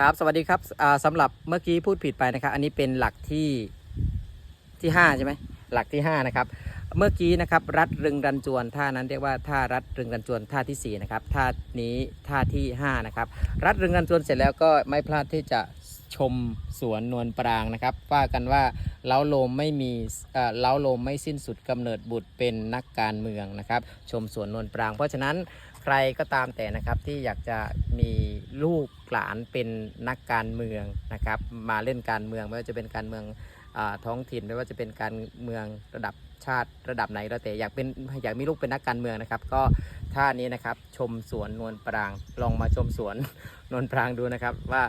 ครับสวัสดีครับอ่าสำหรับเมื่อกี้พูดผิดไปนะครับ อันนี้เป็นหลักที่ที่5ใช่ไหมหลักที่ 5 นะครับ เมื่อกี้นะครับรัดรึงรันจวนท่านั้นเรียกว่าท่ารัดรึงรันจวนท่าที่4นะครับท่านี้ท่าที่5นะครับรัดรึงรันจวนเสร็จแล้วก็ไม่พลาดที่จะชมสวนนวลปรางนะครับว่ากันว่า เล้าโลมไม่มีเอ่อเล้าโลมไม่สิ้นสุดกำเนิดบุตรเป็นนักการเมืองนะครับ ชมสวนนวลปราง เพราะฉะนั้นใครก็ตามแต่นะครับที่อยากจะมีลูกหลานเป็นนักการเมืองนะครับ มาเล่นการเมืองไม่ว่าจะเป็นการเมืองอท้องถิ่นไม่ว่าจะเป็นการเมืองระดับชาติระดับไหนแล้วแต่อยากเป็นอยากมีลูกเป็นนักการเมืองนะครับ ก็ท่านี้นะครับชมสวนนวลปรางลองมาชมสวนนวลปรางดูนะครับว่า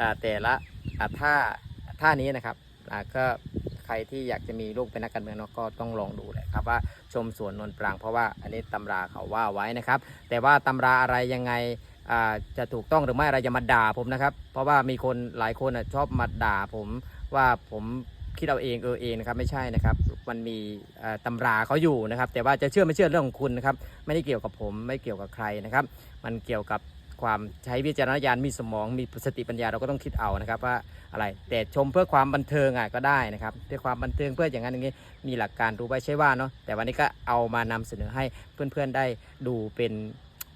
อ่าแต่ละอ่าท่าท่านี้นะครับก็ ใครที่อยากจะมีลูกเป็นนักการเมืองเนาะก็ต้องลองดูเลยครับว่าชมสวนนวลปรางเพราะว่าอันนี้ตำราเขาว่าไว้นะครับ แต่ว่าตำราอะไรยังไงจะถูกต้องหรือไม่อะไรจะมาด่าผมนะครับ เพราะว่ามีคนหลายคนชอบมาด่าผมว่าผมคิดเอาเองเออเองนะครับไม่ใช่นะครับ มันมีตำราเขาอยู่นะครับ แต่ว่าจะเชื่อไม่เชื่อเรื่องของคุณนะครับ ไม่ได้เกี่ยวกับผมไม่เกี่ยวกับใครนะครับ มันเกี่ยวกับ ความใช้วิจารณญาณมีสมองมีสติปัญญาเราก็ต้องคิดเอานะครับว่าอะไรแต่ชมเพื่อความบันเทิงอะก็ได้นะครับเพื่อความบันเทิงเพื่ออย่างนั้นอย่างนี้มีหลักการรู้ไว้ใช่ว่าเนาะแต่วันนี้ก็เอามานำเสนอให้เพื่อนๆได้ดูเป็น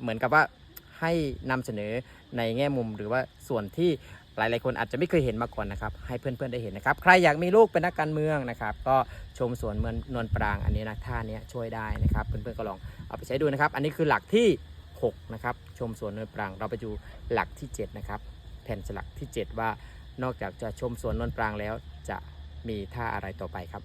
เหมือนกับว่าให้นำเสนอในแง่มุมหรือว่าส่วนที่หลายๆคนอาจจะไม่เคยเห็นมาก่อนนะครับ ให้เพื่อนๆได้เห็นนะครับ ใครอยากมีลูกเป็นนักการเมืองนะครับ ก็ชมสวนเมืองนวลปรางอันนี้นะท่านี้ช่วยได้นะครับ เพื่อนๆก็ลองเอาไปใช้ดูนะครับ อันนี้คือหลักที่ 6 นะครับ ชมสวนนวลปราง เราไปดูหลักที่ 7 นะครับ แผ่นสลักที่ 7 ว่านอกจากจะชมสวนนวลปรางแล้วจะมีท่าอะไรต่อไปครับ